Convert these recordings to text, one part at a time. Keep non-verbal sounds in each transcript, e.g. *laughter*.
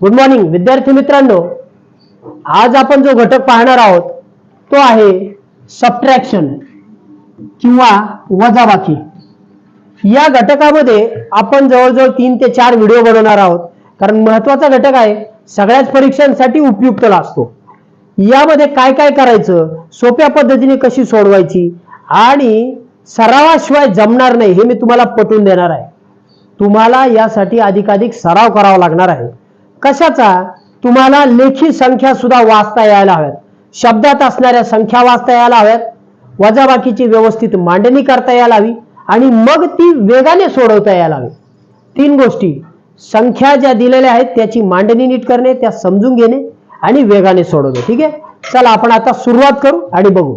Good morning विद्यार्थी मित्रांनो. आज आपण जो घटक पाहणार आहोत तो आहे सबट्रॅक्शन किंवा वजाबाकी. या घटकामध्ये आपण जवळजवळ तीन ते चार व्हिडिओ बनवणार आहोत. कारण महत्त्वाचा घटक आहे सगळ्याच परीक्षांसाठी उपयुक्त असतो यामध्ये काय काय करायचं सोप्या पद्धतीने कशी सोडवायची आणि सरावाशिवाय जमणार नाही हे मी तुम्हाला पटवून देणार आहे. तुम्हाला यासाठी अधिकाधिक सराव करावा लागणार आहे. कशाचा? तुम्हाला लेखी संख्या सुद्धा वाचता यायला हव्यात. शब्दात असणाऱ्या संख्या वाचता यायला हव्यात. वजाबाकीची व्यवस्थित मांडणी करता यायला हवी आणि मग ती वेगाने सोडवता यायला हवी. तीन गोष्टी. संख्या ज्या दिलेल्या आहेत त्याची मांडणी नीट करणे त्या समजून घेणे आणि वेगाने सोडवणे. ठीक आहे? चला आपण आता सुरुवात करू आणि बघू.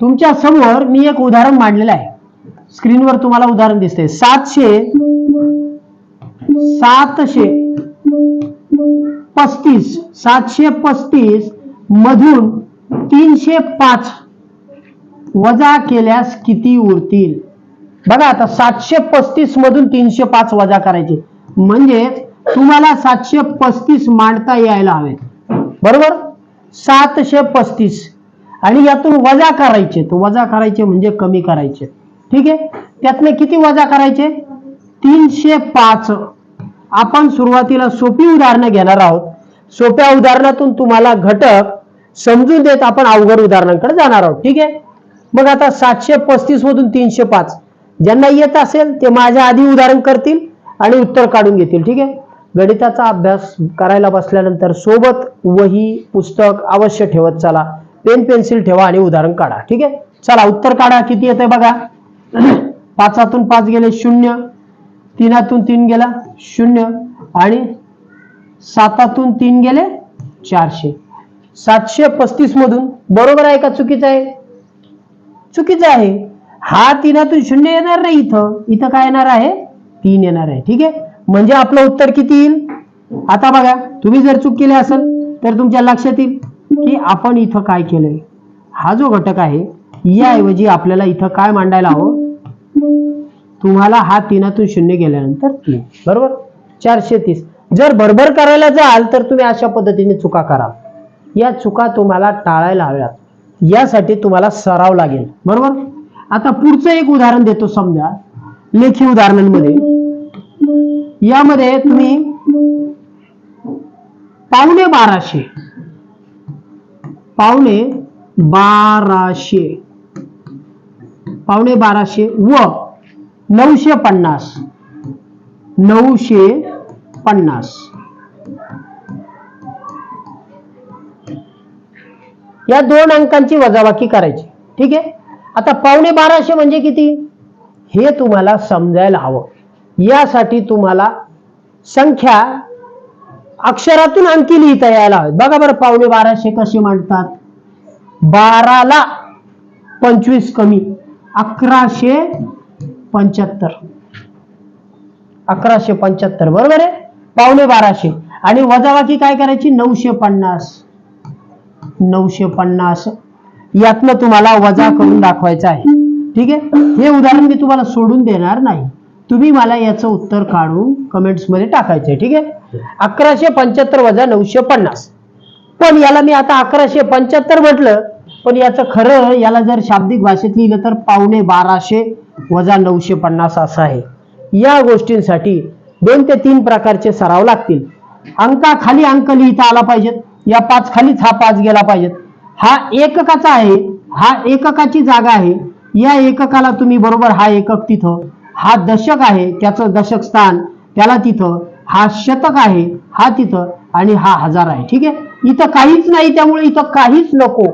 तुमच्यासमोर मी एक उदाहरण मांडलेलं आहे. स्क्रीनवर तुम्हाला उदाहरण दिसते सातशे सातशे पस्तीस सातशे पस्तीस मधून तीनशे पाच वजा केल्यास किती उरतील? बघा आता सातशे पस्तीस मधून तीनशे पाच वजा करायचे. म्हणजे तुम्हाला सातशे पस्तीस मांडता यायला हवे. बरोबर? सातशे पस्तीस. आणि यातून वजा करायचे. तो वजा करायचे म्हणजे कमी करायचे. ठीक आहे? त्यातले किती वजा करायचे? तीनशे पाच आपण सुरुवातीला सोपी उदाहरणं घेणार आहोत. सोप्या उदाहरणातून तुम्हाला घटक समजून देत आपण अवघड उदाहरणांकडे जाणार आहोत. ठीक आहे? मग आता सातशे पस्तीस मधून तीनशे पाच. ज्यांना येत असेल ते माझ्या आधी उदाहरण करतील आणि उत्तर काढून घेतील. ठीक आहे? गणिताचा अभ्यास करायला बसल्यानंतर सोबत वही पुस्तक अवश्य ठेवत चला. पेन पेन्सिल ठेवा आणि उदाहरण काढा. ठीक आहे? चला उत्तर काढा. किती येते बघा? *clears throat* पाचातून पाच गेले शून्य. तीनातून तीन गेला शून्य आणि सातातून तीन गेले चारशे. सातशे पस्तीस मधून बरोबर आहे का चुकीचं आहे? चुकीचं आहे. हा तीनातून शून्य येणार नाही इथं. इथं काय येणार आहे? तीन येणार आहे. ठीक आहे? म्हणजे आपलं उत्तर किती येईल? आता बघा तुम्ही जर चूक केली असेल तर तुमच्या लक्षात येईल की आपण इथं काय केलंय. हा जो घटक आहे याऐवजी आपल्याला इथं काय मांडायला हवं? तुम्हाला हा तीनातून शून्य गेल्यानंतर तीन. बरोबर? चारशे तीस जर बरोबर करायला जाल तर तुम्ही अशा पद्धतीने चुका कराल या चुका तुम्हाला टाळायला हव्यात. यासाठी तुम्हाला सराव लागेल. बरोबर? आता पुढचं एक उदाहरण देतो समजा. लेखी उदाहरणांमध्ये. यामध्ये तुम्ही पावणे बाराशे. पावणे बाराशे. पावणे बाराशे व नऊशे पन्नास. नऊशे पन्नास. या दोन अंकांची वजाबाकी करायची. ठीक आहे? आता पावणे बाराशे म्हणजे किती? हे तुम्हाला समजायला हवं. यासाठी तुम्हाला संख्या अक्षरातून अंकी लिहिता यायला हवे. बघा बरं पावणे बाराशे कसे मांडतात? बाराला पंचवीस कमी. अकराशे पंच्याहत्तर. अकराशे पंच्याहत्तर बरोबर आहे? पावणे बाराशे. आणि वजाबाकी काय करायची? नऊशे पन्नास. नऊशे पन्नास. यातनं तुम्हाला वजा करून दाखवायचं आहे. ठीक आहे? हे उदाहरण मी तुम्हाला सोडून देणार नाही. तुम्ही मला याचं उत्तर काढून कमेंट्समध्ये टाकायचंय ठीक आहे? अकराशे पंच्याहत्तर वजा नऊशे पन्नास. पण याला मी आता अकराशे पंच्याहत्तर म्हटलं. पण याचं खरं याला जर शाब्दिक भाषेत लिहिलं तर पावणे बाराशे. वजा नऊशे पन्नास असं आहे. या गोष्टींसाठी दोन ते तीन प्रकारचे सराव लागतील. अंका खाली अंक लिहिता आला पाहिजेत. या पाच खालीच हा पाच गेला पाहिजेत. हा एककाचा आहे. हा एककाची जागा आहे. या एककाला तुम्ही बरोबर हा एकक तिथं. हा दशक आहे. त्याचं दशक स्थान त्याला तिथं. हा शतक आहे. हा तिथं. आणि हा हजार आहे. ठीक आहे? इथं काहीच नाही. त्यामुळे इथं काहीच नको.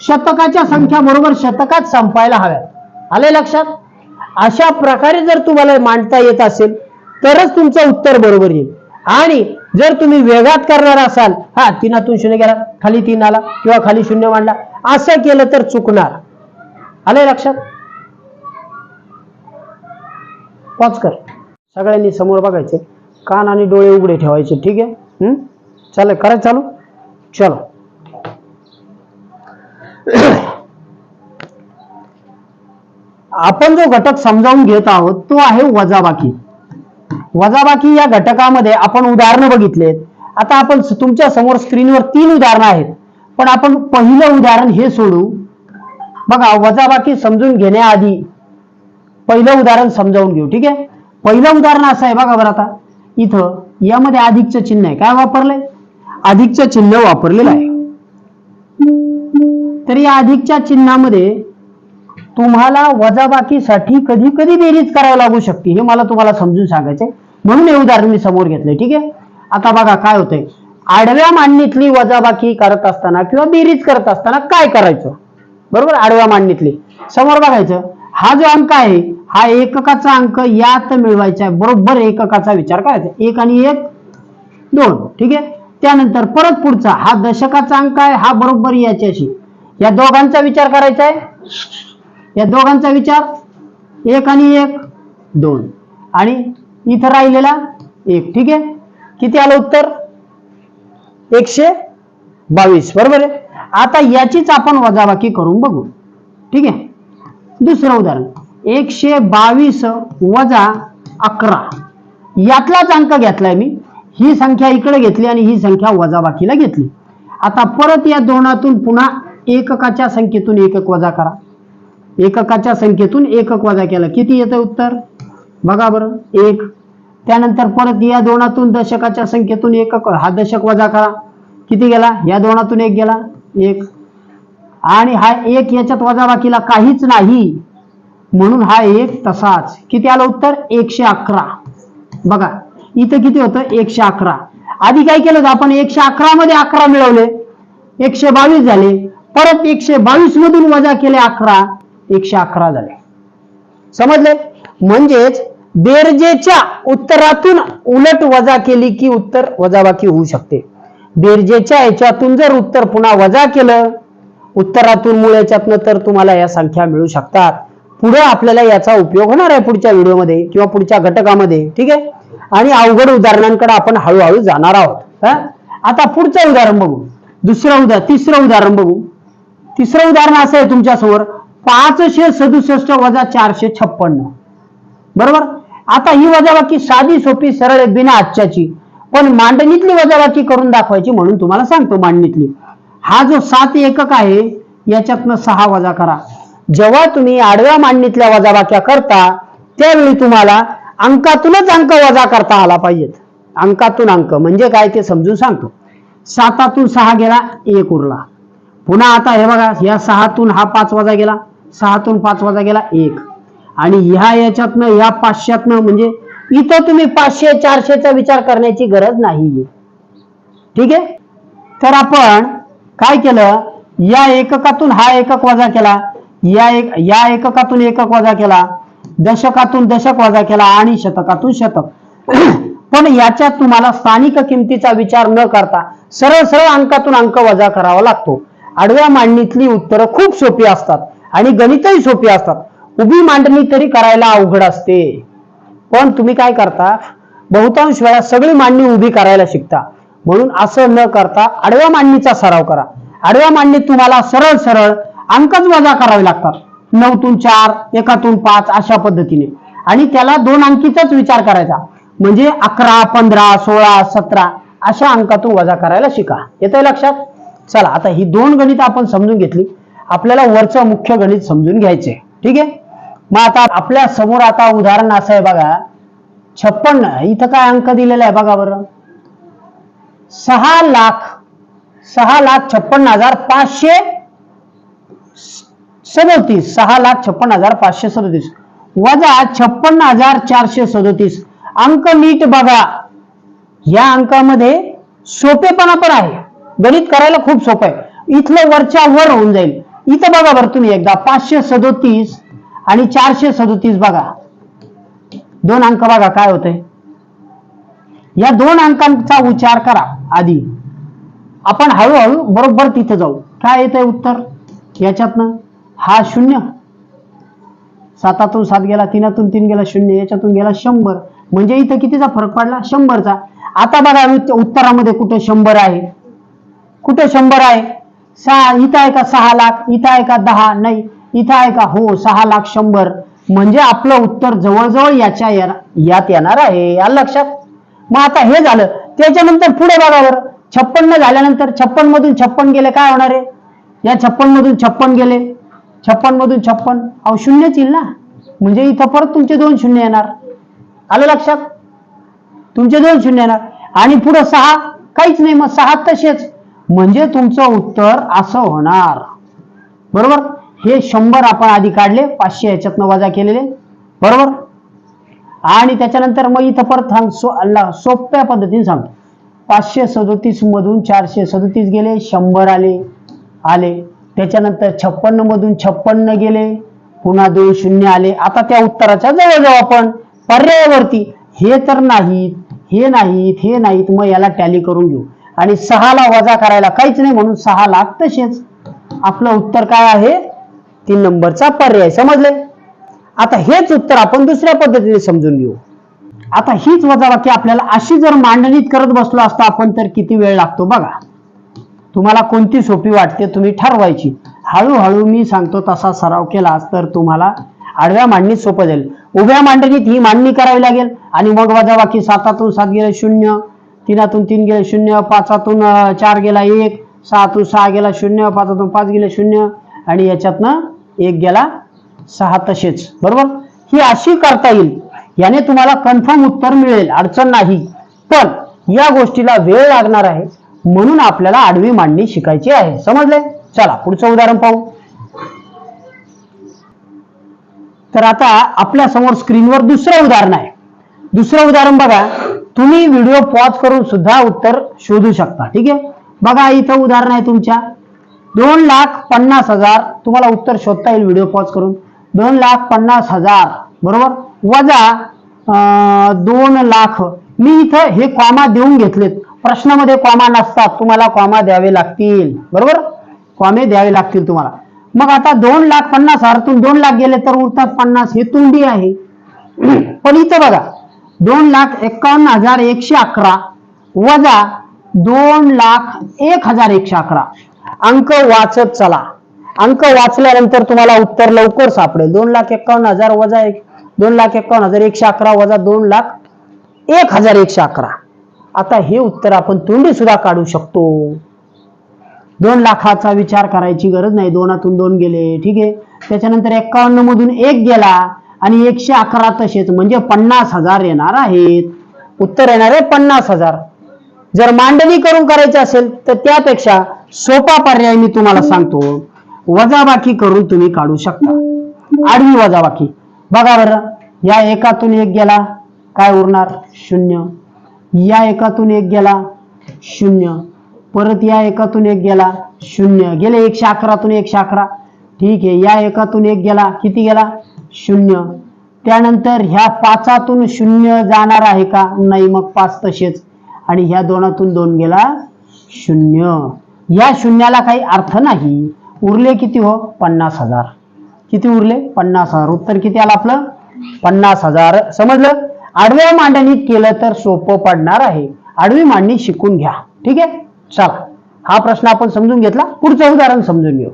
शतकाच्या संख्या बरोबर शतकात संपायला हव्यात. आले लक्षात? अशा प्रकारे जर तुम्हाला मांडता येत असेल तरच तुमचं उत्तर बरोबर येईल. आणि जर तुम्ही वेगात करणार असाल हा तीनातून शून्य गेला खाली तीन आला किंवा खाली शून्य मांडला असं केलं तर चुकणार. आलंय लक्षात? पॉज कर. सगळ्यांनी समोर बघायचे. कान आणि डोळे उघडे ठेवायचे ठीक आहे? हम्म चालेल करायचं चालू? चलो. आपण जो घटक समजावून घेत आहोत तो आहे वजाबाकी. वजाबाकी या घटकामध्ये आपण उदाहरणं बघितलेत. आता आपण तुमच्यासमोर स्क्रीनवर तीन उदाहरणं आहेत. पण आपण पहिलं उदाहरण हे सोडू. बघा वजाबाकी समजून घेण्याआधी पहिलं उदाहरण समजावून घेऊ ठीक आहे? पहिलं उदाहरण असं आहे बघा बरं आता. इथं यामध्ये अधिकचं चिन्ह आहे. काय वापरलंय? अधिकचं चिन्ह वापरलेलं आहे. तर या अधिकच्या चिन्हामध्ये तुम्हाला वजाबाकीसाठी कधी कधी बेरीज करावी लागू शकते. हे मला तुम्हाला समजून सांगायचंय. म्हणून हे उदाहरण मी समोर घेतलंय ठीक आहे? आता बघा काय होतंय. आडव्या मांडणीतली वजाबाकी करत असताना किंवा बेरीज करत असताना काय करायचं? बरोबर? आडव्या मांडणीतली समोर बघायचं. हा जो अंक आहे हा एककाचा अंक यात मिळवायचा आहे. बरोबर एककाचा विचार करायचा एक आणि एक दोन ठीक आहे? त्यानंतर परत पुढचा हा दशकाचा अंक आहे हा बरोबर याच्याशी. या दोघांचा विचार करायचा आहे. या दोघांचा विचार एक आणि एक दोन. आणि इथं राहिलेला एक ठीक आहे? किती आलं उत्तर? एकशे बावीस बरोबर आहे? आता याचीच आपण वजाबाकी करून बघू ठीक आहे? दुसरं उदाहरण एकशे बावीस वजा अकरा. यातलाच अंक घेतलाय मी. ही संख्या इकडे घेतली आणि ही संख्या वजाबाकीला घेतली. आता परत या दोनातून पुन्हा एककाच्या संख्येतून एकक वजा करा. एककाच्या संख्येतून एकक वजा केला. किती येतं उत्तर? बघा बरं. एक. त्यानंतर परत या दोनातून दशकाच्या संख्येतून एकक हा दशक वजा करा. किती गेला? या दोनातून एक गेला. एक. आणि हा एक याच्यात वजाबाकीला काहीच नाही. म्हणून हा एक तसाच. किती आलं उत्तर? एकशे अकरा. बघा. इथं किती होतं? एकशे अकरा. आधी काय केलं होतं? आपण एकशे अकरा मध्ये अकरा मिळवले. एकशे बावीस झाले. परत एकशे बावीस मधून वजा केले अकरा. एकशे अकरा झाले. समजले? म्हणजेच बेरजेच्या उत्तरातून उलट वजा केली की उत्तर वजाबाकी होऊ शकते. बेरजेच्या याच्यातून जर उत्तर पुन्हा वजा केलं उत्तरातून मूळ याच्यातनं तर तुम्हाला या संख्या मिळू शकतात. पुढे आपल्याला याचा उपयोग होणार आहे पुढच्या व्हिडिओमध्ये किंवा पुढच्या घटकामध्ये ठीक आहे? आणि अवघड उदाहरणांकडे आपण हळूहळू जाणार आहोत. हा? आता पुढचं उदाहरण बघू. दुसरं उदाहरण तिसरं उदाहरण बघू. तिसरं उदाहरण असं आहे तुमच्यासमोर. पाचशे सदुसष्ट वजा चारशे छप्पन्न. बरोबर? आता ही वजाबाकी साधी सोपी सरळ आहे, बिना आजच्याची. पण मांडणीतली वजाबाकी करून दाखवायची म्हणून तुम्हाला सांगतो मांडणीतली. हा जो सात एकक आहे याच्यातनं सहा वजा करा. जेव्हा तुम्ही आडव्या मांडणीतल्या वजाबाक्या करता त्यावेळी तुम्हाला अंकातूनच अंक वजा करता आला पाहिजेत. अंकातून अंक. म्हणजे काय ते समजून सांगतो. सातातून सहा गेला एक उरला. पुन्हा आता हे बघा या सहातून हा पाच वजा गेला. सहातून पाच वजा गेला एक. आणि ह्या याच्यातनं ह्या पाचशेतनं म्हणजे इथं तुम्ही पाचशे चारशेचा विचार करण्याची गरज नाहीये. ठीक आहे? तर आपण काय केलं? या एककातून हा एकक वजा केला. या एक या एककातून एकक वजा केला. दशकातून दशक वजा केला आणि शतकातून शतक. *clears throat* पण याच्यात तुम्हाला स्थानिक किमतीचा विचार न करता सरळ सरळ अंकातून अंक वजा करावा लागतो. आडव्या मांडणीतली उत्तरं खूप सोपी असतात. आणि गणितही सोपी असतात. उभी मांडणी तरी करायला अवघड असते. पण तुम्ही काय करता? बहुतांश वेळा सगळी मांडणी उभी करायला शिकता. म्हणून असं न करता आडव्या मांडणीचा सराव करा. आडव्या मांडणीत तुम्हाला सरळ सरळ अंकच वजा करावे लागतात. नऊतून चार एकातून पाच अशा पद्धतीने. आणि त्याला दोन अंकीचाच विचार करायचा. म्हणजे अकरा पंधरा सोळा सतरा अशा अंकातून वजा करायला शिका. येतंय लक्षात? चला आता ही दोन गणित आपण समजून घेतली. आपल्याला वरचं मुख्य गणित समजून घ्यायचे ठीक आहे? मग आता आपल्यासमोर आता उदाहरण असं आहे बघा. छप्पन्न इथं काय अंक दिलेला आहे बघा बरं. सहा लाख सहा लाख छप्पन्न हजार पाचशे सदोतीस. सहा लाख छप्पन्न हजार पाचशे सदोतीस. वजा छप्पन्न हजार चारशे सदोतीस. अंक नीट बघा. या अंकामध्ये सोपेपणा पण आहे. गणित करायला खूप सोपं आहे. इथलं वरच्या वर होऊन जाईल. इथं बघा बरं तुम्ही एकदा. पाचशे सदोतीस आणि चारशे सदोतीस बघा. दोन अंक बघा काय होतंय. या दोन अंकांचा विचार करा आधी. आपण हळूहळू बरोबर तिथे जाऊ. काय येतंय उत्तर? याच्यातनं. हा शून्य. सातातून सात गेला तीनातून तीन गेला शून्य. याच्यातून गेला शंभर. म्हणजे इथं कितीचा फरक पडला? शंभरचा. आता बघा उत्तरामध्ये कुठे शंभर आहे? कुठे शंभर आहे? सहा इथं आहे का सहा लाख इथं आहे का दहा? नाही इथं आहे का? हो सहा लाख शंभर. म्हणजे आपलं उत्तर जवळजवळ याच्या येणार- यात येणार आहे. या लक्षात? मग आता हे झालं. त्याच्यानंतर पुढे बघावर छप्पन्न झाल्यानंतर छप्पन मधून छप्पन गेले काय होणार आहे? या छप्पन मधून छप्पन गेले. छप्पन मधून छप्पन. अहो शून्यच येईल ना? म्हणजे इथं परत तुमचे दोन शून्य येणार. आलं लक्षात? तुमचे दोन शून्य येणार. आणि पुढे सहा? काहीच नाही. मग सहा तसेच म्हणजे तुमचं उत्तर असं होणार. बरोबर? हे शंभर आपण आधी काढले पाचशे याच्यातनं वजा केलेले. बरोबर? आणि त्याच्यानंतर मग इथं परत थांब सो अल्ला सोप्या पद्धतीने सांगतो पाचशे सदोतीस मधून चारशे सदोतीस गेले शंभर आले आले. त्याच्यानंतर छप्पन्न मधून छप्पन्न गेले पुन्हा दोन शून्य आले. आता त्या उत्तराच्या जवळ जाऊ आपण पर्यायावरती. हे तर नाहीत हे नाहीत हे नाहीत मग याला टॅली करून घेऊ. आणि सहाला वजा करायला काहीच नाही म्हणून सहा लाख तसेच आपलं उत्तर काय आहे? तीन नंबरचा पर्याय. समजले? आता हेच उत्तर आपण दुसऱ्या पद्धतीने समजून घेऊ. आता हीच वजाबाकी आपल्याला अशी जर मांडणीत करत बसलो असतो आपण तर किती वेळ लागतो बघा. तुम्हाला कोणती सोपी वाटते तुम्ही ठरवायची. हळूहळू मी सांगतो तसा सराव केलास तर तुम्हाला आडव्या मांडणीत सोपं जाईल. उभ्या मांडणीत ही मांडणी करावी लागेल आणि मग वजाबाकी सातातून सात गेले शून्य. तीनातून तीन गेले शून्य पाचातून चार गेला एक सहातून सहा गेला शून्य पाचातून पाच गेले शून्य आणि याच्यातनं एक गेला सहा तसेच. बरोबर? ही अशी करता येईल याने तुम्हाला कन्फर्म उत्तर मिळेल अडचण नाही. पण या गोष्टीला वेळ लागणार आहे म्हणून आपल्याला आडवी मांडणी शिकायची आहे. समजले चला पुढचं उदाहरण पाहू. तर आता आपल्यासमोर स्क्रीनवर दुसरं उदाहरण आहे. दुसरं उदाहरण बघा. तुम्ही व्हिडिओ पॉज करून सुद्धा उत्तर शोधू शकता ठीक आहे? बघा इथं उदाहरण आहे तुमच्या. दोन लाख पन्नास हजार तुम्हाला उत्तर शोधता येईल व्हिडिओ पॉज करून. दोन लाख पन्नास हजार बरोबर? वजा अं, दोन लाख. मी इथं हे कॉमा देऊन घेतलेत. प्रश्नामध्ये कॉमा नसतात तुम्हाला कॉमा द्यावे लागतील बरोबर? कॉमे द्यावे लागतील तुम्हाला. मग आता दोन लाख पन्नास हजारातून दोन लाख गेले तर उरतात पन्नास हे तुंडी आहे. पण इथं बघा दोन लाख एकावन्न हजार एकशे अकरा वजा दोन लाख एक हजार एकशे अकरा. अंक वाचत चला. अंक वाचल्यानंतर तुम्हाला उत्तर लवकर सापडेल. दोन लाख एक्कावन्न हजार वजा एक दोन लाख एक्कावन्न हजार एकशे अकरा वजा दोन लाख एक हजार एकशे अकरा. आता हे उत्तर आपण तोंडी सुद्धा काढू शकतो. दोन लाखाचा विचार करायची गरज नाही. दोनातून दोन गेले. ठीक आहे? त्याच्यानंतर एक्कावन्न मधून एक गेला. आणि एकशे अकरा तसेच म्हणजे पन्नास हजार येणार आहेत. उत्तर येणार आहे पन्नास हजार. जर मांडणी करून करायची असेल तर त्यापेक्षा सोपा पर्याय मी तुम्हाला सांगतो. वजाबाकी करून तुम्ही काढू शकता. आडवी वजाबाकी. बघा बरं या एकातून एक गेला काय उरणार? शून्य. या एकातून एक गेला शून्य. परत या एकातून एक गेला शून्य. गेले एकशे अकरातून एकशे अकरा. ठीक आहे या एकातून एक गेला किती गेला? शून्य. त्यानंतर ह्या पाचातून शून्य जाणार आहे का? नाही मग पाच तसेच. आणि ह्या दोनातून दोन गेला शून्य. या शून्याला काही अर्थ नाही. उरले किती हो? पन्नास हजार. किती उरले? पन्नास हजार. उत्तर किती आलं आपलं? पन्नास हजार. समजलं? आडव्या मांडणीत केलं तर सोपं पडणार आहे. आडवी मांडणी शिकून घ्या. ठीक आहे? चला. हा प्रश्न आपण समजून घेतला. पुढचं उदाहरण समजून घेऊ.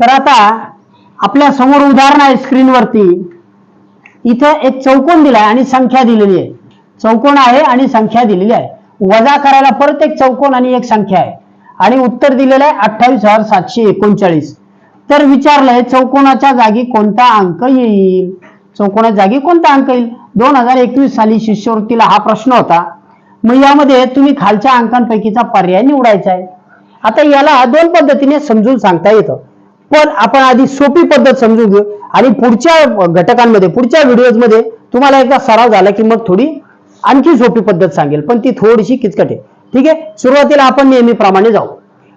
तर आता आपल्यासमोर उदाहरण आहे स्क्रीनवरती. इथं एक चौकोन दिलाय आणि संख्या दिलेली आहे. चौकोन आहे आणि संख्या दिलेली आहे. वजा करायला परत एक चौकोन आणि एक संख्या आहे. आणि उत्तर दिलेलं आहे अठ्ठावीस हजार सातशे एकोणचाळीस. तर विचारलंय चौकोनाच्या जागी कोणता अंक येईल? चौकोनाच्या जागी कोणता अंक येईल? दोन हजार एकवीस साली शिष्यवृत्तीला हा प्रश्न होता. मग यामध्ये तुम्ही खालच्या अंकांपैकीचा पर्याय निवडायचा आहे. आता याला दोन पद्धतीने समजून सांगता येतं. पण आपण आधी सोपी पद्धत समजून घेऊ. आणि पुढच्या घटकांमध्ये पुढच्या व्हिडिओमध्ये तुम्हाला एकदा सराव झाला की मग थोडी आणखी सोपी पद्धत सांगेल. पण ती थोडीशी किचकट आहे. ठीक आहे? सुरुवातीला आपण नेहमीप्रमाणे जाऊ.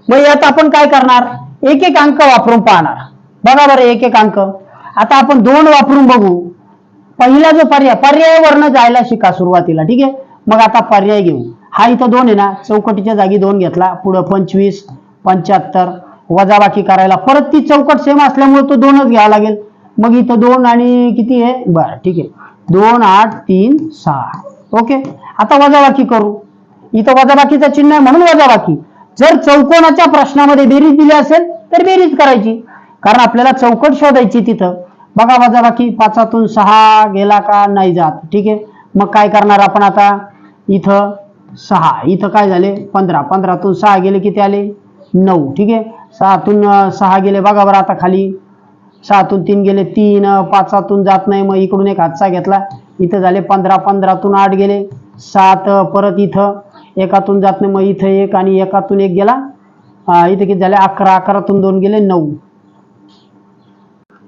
मग यात आपण काय करणार? एक एक अंक वापरून पाहणार. बघा बरं एक एक अंक. आता आपण दोन वापरून बघू. पहिला जो पर्याय पर्यायावरनं जायला शिका सुरुवातीला. ठीक आहे? मग आता पर्याय घेऊ. हा इथं दोन आहे ना. चौकटीच्या जागी दोन घेतला. पुढं पंचवीस पंच्याहत्तर वजाबाकी करायला. परत ती चौकट सेम असल्यामुळे तो दोनच घ्यावा लागेल. मग इथं दोन आणि किती आहे? बरं ठीक आहे. दोन आठ तीन सहा. ओके? आता वजाबाकी करू. इथं वजाबाकीचं चिन्ह आहे म्हणून वजाबाकी. जर चौकोनाच्या प्रश्नामध्ये बेरीज दिली असेल तर बेरीज करायची. कारण आपल्याला चौकट शोधायची तिथं. बघा वजाबाकी पाचातून सहा गेला का नाही जात. ठीक आहे? मग काय करणार आपण आता? इथं सहा. इथं काय झाले? पंधरा. पंधरातून सहा गेले किती आले? नऊ. ठीक आहे? सहातून सहा गेले बघा बरं आता खाली. सहातून तीन गेले तीन पाचातून जात नाही मग इकडून एक हातचा घेतला. इथं झाले पंधरा पंधरातून आठ गेले. सात परत इथं. एकातून जात नाही मग इथं एक आणि एकातून एक गेला. इथं किती झाले? अकरा अकरातून दोन गेले नऊ.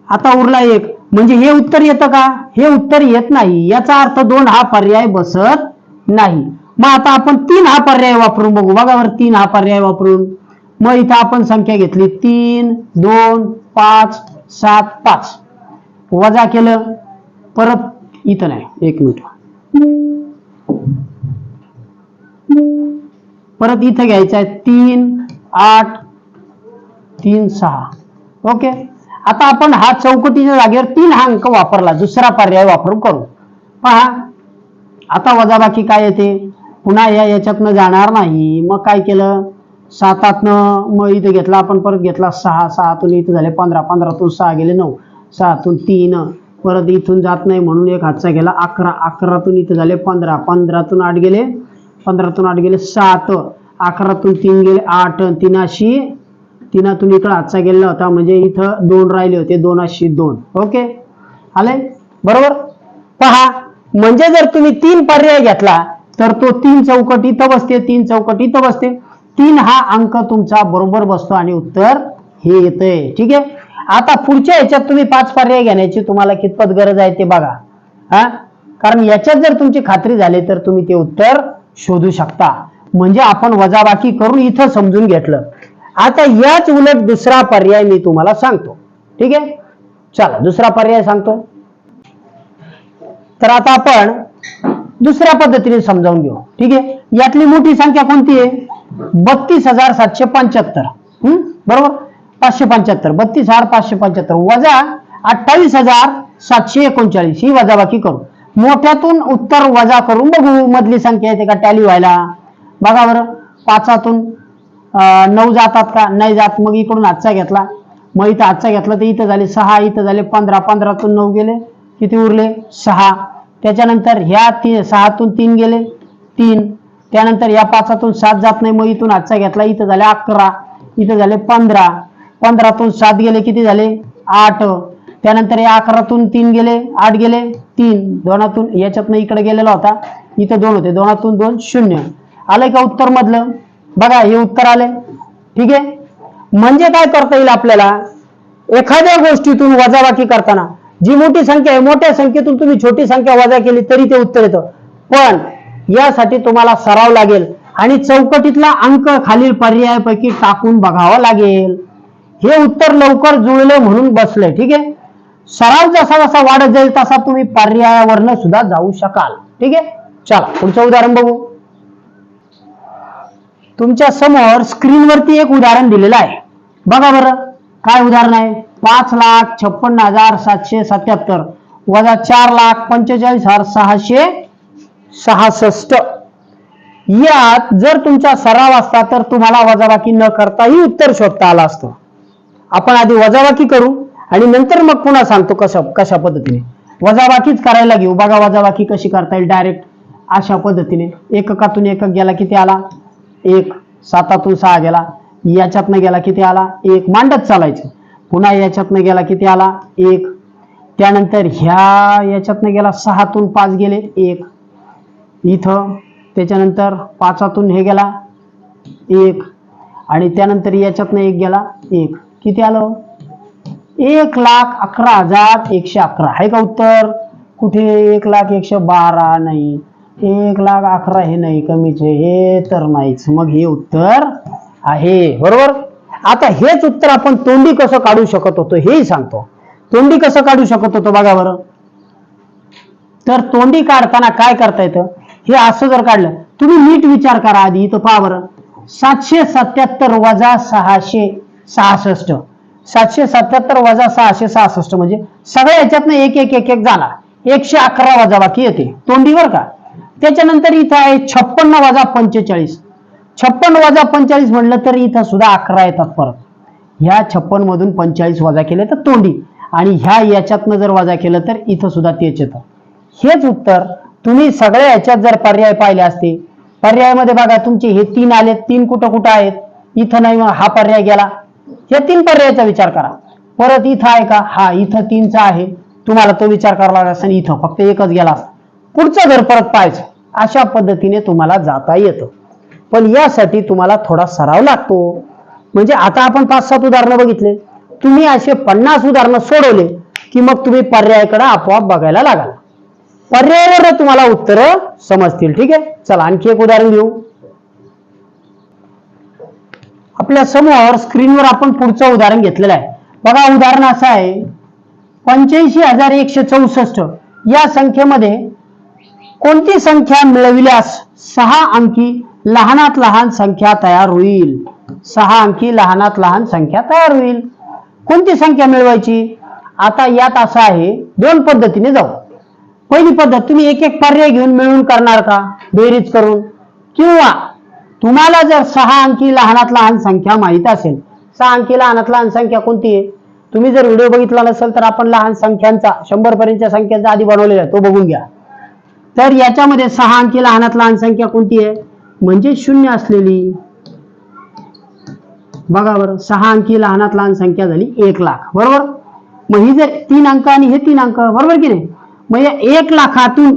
आता उरला एक. म्हणजे हे उत्तर येतं का? हे उत्तर येत नाही. याचा अर्थ दोन हा पर्याय बसत नाही. मग आता आपण तीन हा पर्याय वापरून बघू. बघा बरं तीन हा पर्याय वापरून. मग इथं आपण संख्या घेतली तीन दोन पाच सात पाच. वजा केलं परत इथं नाही एक मिनिट. परत इथं घ्यायचं आहे तीन आठ तीन सहा. ओके? आता आपण हा चौकटीच्या जागेवर तीन हा अंक वापरला दुसरा पर्याय वापरून करू. पहा. आता वजाबाकी काय येते? पुन्हा या याच्यातनं जाणार नाही. मग काय केलं? सातातनं मग इथे घेतला आपण परत घेतला सहा सहातून इथं झाले पंधरा पंधरातून सहा गेले नऊ सहातून तीन परत इथून जात नाही म्हणून एक हातचा गेला अकरा अकरातून इथं झाले पंधरा पंधरातून आठ गेले पंधरातून आठ गेले सात अकरातून तीन गेले आठ तीनाशी तीनातून इकडं हातचा गेलेला होता म्हणजे इथं दोन राहिले होते दोनाशी दोन ओके? आले बरोबर? पहा म्हणजे जर तुम्ही तीन पर्याय घेतला तर तो तीन चौकट इथं बसते तीन चौकट इथं बसते. तीन हा अंक तुमचा बरोबर बसतो आणि उत्तर हे येतंय. ठीक आहे? आता पुढच्या याच्यात तुम्ही पाच पर्याय घेण्याची तुम्हाला कितपत गरज आहे ते बघा. हा? कारण याच्यात जर तुमची खात्री झाली तर तुम्ही ते उत्तर शोधू शकता. म्हणजे आपण वजाबाकी करून इथं समजून घेतलं. आता याच उलट दुसरा पर्याय मी तुम्हाला सांगतो. ठीक आहे? चला दुसरा पर्याय सांगतो. तर आता आपण दुसऱ्या पद्धतीने समजावून घेऊ. ठीक आहे? यातली मोठी संख्या कोणती आहे? बत्तीस हजार सातशे पंच्याहत्तर. बरोबर? पाचशे पंच्याहत्तर. बत्तीस हजार पाचशे पंच्याहत्तर. वजा अठ्ठावीस हजार सातशे एकोणचाळीस. ही वजाबाकी करू. मोठ्यातून उत्तर वजा करून बघू. मधली संख्या येते का? टॅली व्हायला. बघा बरं. पाचातून नऊ जातात का? नाही जात. मग इकडून आजचा घेतला. मग इथं आजचा घेतला तर इथं झाले सहा. इथं झाले पंधरा. पंधरातून नऊ गेले. किती उरले? सहा. त्याच्यानंतर ह्या ती सहातून तीन गेले. तीन. त्यानंतर या पाचातून सात जात नाही. मग इथून आजचा घेतला. इथं झाले अकरा. इथं झाले पंधरा. पंधरातून सात गेले. किती झाले? आठ. त्यानंतर या अकरातून तीन गेले. आठ गेले. तीन. दोनातून याच्यातनं इकडे गेलेला होता. इथं दोन होते. दोनातून दोन शून्य. आलंय का उत्तर मधलं बघा हे उत्तर आले. ठीक आहे? म्हणजे काय करता येईल आपल्याला? एखाद्या गोष्टीतून वजाबाकी करताना जी मोठी संख्या आहे मोठ्या संख्येतून तुम्ही छोटी संख्या वजा केली तरी ते उत्तर येतं. पण यासाठी तुम्हाला सराव लागेल आणि चौकटीतला अंक खालील पर्यायापैकी टाकून बघावं लागेल. हे उत्तर लवकर जुळलं म्हणून बसलंय ठीक आहे? सराव जसा जसा वाढत जाईल तसा तुम्ही पर्यायावरनं सुद्धा जाऊ शकाल ठीक आहे? चला पुढचं उदाहरण बघू. तुमच्यासमोर स्क्रीनवरती एक उदाहरण दिलेलं आहे. बघा बरं काय उदाहरण आहे? पाच लाख छप्पन्न हजार सातशे सत्याहत्तर वजा चार लाख पंचेचाळीस हजार सहाशे सहासष्ट. यात जर तुमचा सराव असता तर तुम्हाला वजाबाकी न करताही उत्तर शोधता आला असतो. आपण आधी वजाबाकी करू आणि नंतर मग पुन्हा सांगतो कशा कशा पद्धतीने. वजाबाकीच करायला घेऊ. बघा वजाबाकी कशी करता येईल डायरेक्ट अशा पद्धतीने. एककातून एकक गेला किती आला? एक. सातातून सहा गेला. याच्यातनं गेला किती आला? एक. मांडत चालायचं. पुन्हा याच्यातनं गेला किती आला? एक. त्यानंतर ह्या याच्यातनं गेला सहातून पाच गेले एक. इथं त्याच्यानंतर पाचातून हे गेला एक आणि त्यानंतर याच्यातनं एक गेला एक. किती आलं? एक लाख अकरा हजार एकशे अकरा. आहे का उत्तर? कुठे एक लाख एकशे बारा नाही. एक लाख अकरा हे नाही कमीचे हे तर नाहीच. मग हे उत्तर आहे. बरोबर? आता हेच उत्तर आपण तोंडी कसं काढू शकत होतो हेही सांगतो. तोंडी कसं काढू शकत होतो बघा बरं. तर तोंडी काढताना काय करता येतं? हे असं जर काढलं तुम्ही नीट विचार करा आधी इथं पहा बरं. सातशे सत्याहत्तर वजा सहाशे सहासष्ट. सातशे सत्याहत्तर वजा सहाशे सहासष्ट म्हणजे सगळ्या याच्यातनं एक एक एक एक झाला. एकशे अकरा वजा बाकी येते. तोंडीवर का? त्याच्यानंतर इथं आहे छप्पन्न वजा पंचेचाळीस. छप्पन्न वजा पंचेचाळीस म्हणलं तर इथं सुद्धा अकरा येतात परत. ह्या छप्पन मधून पंचेचाळीस वजा केले तर तोंडी. आणि ह्या याच्यातनं जर वजा केलं तर इथं सुद्धा तेच येतं. हेच उत्तर तुम्ही सगळ्या ह्याच्यात जर पर्याय पाहिले असते पर्यायामध्ये बघा तुमचे हे तीन आले तीन कुठं कुठं आहेत इथं नाही मग हा पर्याय गेला. या तीन पर्यायाचा विचार करा. परत इथं आहे का? हा इथं तीनचा आहे. तुम्हाला तो विचार करावा लागला असता इथं फक्त एकच गेला पुढचं घर परत पाहायचं. अशा पद्धतीने तुम्हाला जाता येतं. पण यासाठी तुम्हाला थोडा सराव लागतो. म्हणजे आता आपण पाच सात उदाहरणं बघितले. तुम्ही असे पन्नास उदाहरणं सोडवले की मग तुम्ही पर्यायाकडे आपोआप बघायला लागाल. पर्यायावर तुम्हाला उत्तर समजतील. ठीक आहे? चला आणखी एक उदाहरण घेऊ. आपल्यासमोर स्क्रीनवर आपण पुढचं उदाहरण घेतलेलं आहे. बघा उदाहरण असं आहे. पंच्याऐंशी हजार एकशे चौसष्ट या संख्येमध्ये कोणती संख्या मिळविल्यास सहा अंकी लहानात लहान संख्या तयार होईल? सहा अंकी लहानात लहान संख्या तयार होईल. कोणती संख्या मिळवायची? आता यात असं आहे दोन पद्धतीने जाऊ. पहिली पद्धत तुम्ही एक एक पर्याय घेऊन मिळून करणार का? बेरीज करून. किंवा तुम्हाला जर सहा अंकी लहानात लहान संख्या माहीत असेल सहा अंकी लहानात लहान संख्या कोणती आहे? तुम्ही जर व्हिडिओ बघितला नसेल तर आपण लहान संख्यांचा शंभर पर्यंतच्या संख्यांचा आधी बनवलेला आहे तो बघून घ्या. तर याच्यामध्ये सहा अंकी लहानात लहान संख्या कोणती आहे? म्हणजे शून्य असलेली. बघा बरं सहा अंकी लहानात लहान संख्या झाली एक लाख. बरोबर? मग ही जर तीन अंक आणि हे तीन अंक बरोबर की नाही? मग या एक लाखातून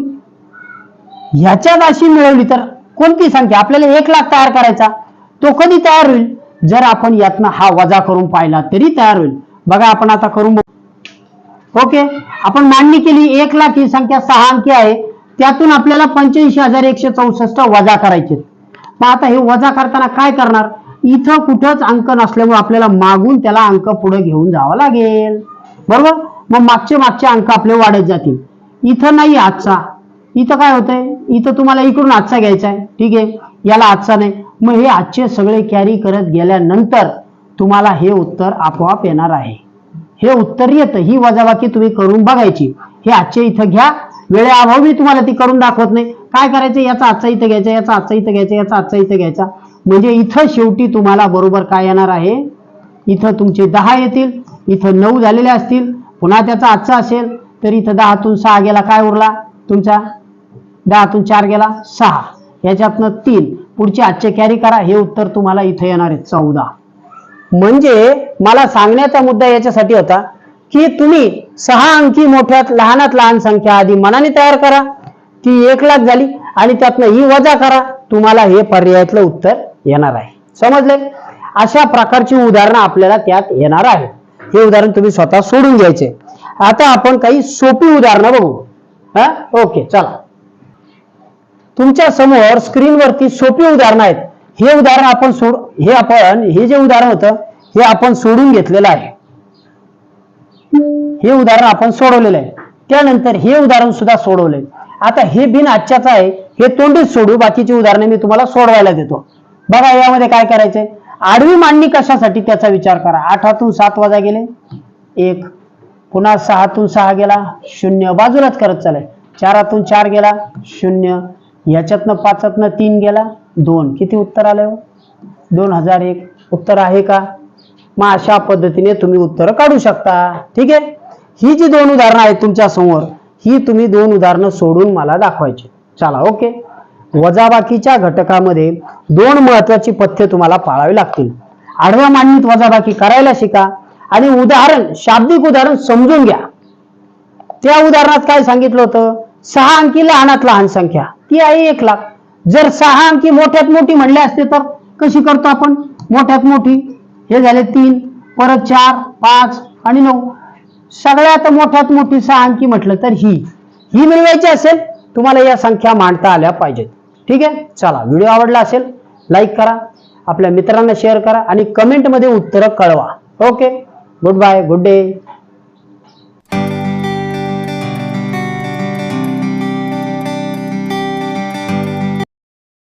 ह्याच्यात अशी मिळवली तर कोणती संख्या? आपल्याला एक लाख तयार करायचा. तो कधी तयार होईल? जर आपण यातनं हा वजा करून पाहिला तरी तयार होईल. बघा आपण आता करून बघू. ओके? आपण मांडणी केली एक लाख ही संख्या सहा अंकी आहे. त्यातून आपल्याला पंच्याऐंशी हजार एकशे चौसष्ट वजा करायचे मग आता हे वजा करताना काय करणार? इथं कुठंच अंक नसल्यामुळे आपल्याला मागून त्याला अंक पुढे घेऊन जावं लागेल. बरोबर? मग मागचे मागचे अंक आपले वाढत जातील. इथं नाही आजचा. इथं काय होतंय? इथं तुम्हाला इकडून आजचा घ्यायचा आहे. ठीक आहे? याला आजचा नाही. मग हे आजचे सगळे कॅरी करत गेल्यानंतर तुम्हाला हे उत्तर आपोआप येणार आहे. हे उत्तर येतं. ही वजाबाकी तुम्ही करून बघायची. हे आजचे इथं घ्या. वेळेअभावी तुम्हाला ती करून दाखवत नाही. काय करायचं? याचा आजचा इथं घ्यायचा याचा आजचा इथं घ्यायचा याचा आजचा इथं घ्यायचा. म्हणजे इथं शेवटी तुम्हाला बरोबर काय येणार आहे? इथं तुमचे दहा येतील. इथं नऊ झालेले असतील. पुन्हा त्याचा आजचा असेल. तर इथं दहातून सहा गेला काय उरला? तुमचा? दहातून चार गेला सहा. याच्यातनं तीन. पुढची आजचे कॅरी करा हे उत्तर तुम्हाला इथं येणार आहे चौदा. म्हणजे मला सांगण्याचा मुद्दा याच्यासाठी होता की तुम्ही सहा अंकी मोठ्यात लहानात लहान संख्या आधी मनाने तयार करा ती एक लाख झाली आणि त्यातनं ही वजा करा. तुम्हाला हे पर्यायातलं उत्तर येणार आहे. समजले? अशा प्रकारची उदाहरणं आपल्याला त्यात येणार आहे हे उदाहरण तुम्ही स्वतः सोडून घ्यायचे. आता आपण काही सोपी उदाहरणं बघू. हा? ओके चला. तुमच्यासमोर स्क्रीनवरती सोपी उदाहरणं आहेत. हे उदाहरण आपण सोड हे आपण हे जे उदाहरण होतं हे आपण सोडून घेतलेलं आहे. हे उदाहरण आपण सोडवलेलं आहे. त्यानंतर हे उदाहरण सुद्धा सोडवलंय आता हे बिन आजच्याच आहे. हे तोंडीच सोडू. बाकीची उदाहरणे मी तुम्हाला सोडवायला देतो. बघा यामध्ये काय करायचंय? आडवी मांडणी कशासाठी? त्याचा विचार करा. आठातून सात वाजा गेले. एक पुन्हा सहातून सहा गेला शून्य बाजूलाच करत चालाय चारातून चार गेला शून्य. याच्यातनं पाचातनं तीन गेला दोन. किती उत्तर आलं हो? दोन हजार एक. उत्तर आहे का? मग अशा पद्धतीने तुम्ही उत्तर काढू शकता. ठीक आहे? ही जी दोन उदाहरणं आहेत तुमच्यासमोर ही तुम्ही दोन उदाहरणं सोडून मला दाखवायची. चला ओके? वजाबाकीच्या घटकामध्ये दोन महत्वाची पथ्य तुम्हाला पाळावी लागतील. आडव्या मांडणीत वजाबाकी करायला शिका. आणि उदाहरण शाब्दिक उदाहरण समजून घ्या. त्या उदाहरणात काय सांगितलं होतं? सहा अंकी लहानात लहान संख्या. ती आहे एक लाख. जर सहा अंकी मोठ्यात मोठी म्हणले असते तर कशी करतो आपण? मोठ्यात मोठी. हे झाले तीन परत चार पाच आणि नऊ. सगळ्यात मोठ्यात मोठी सहा अंकी म्हटलं तर ही. ही मिळवायची असेल तुम्हाला या संख्या मांडता आल्या पाहिजेत. ठीक आहे? चला व्हिडिओ आवडला असेल लाईक करा. आपल्या मित्रांना शेअर करा आणि कमेंटमध्ये उत्तरं कळवा. Okay? Good bye good day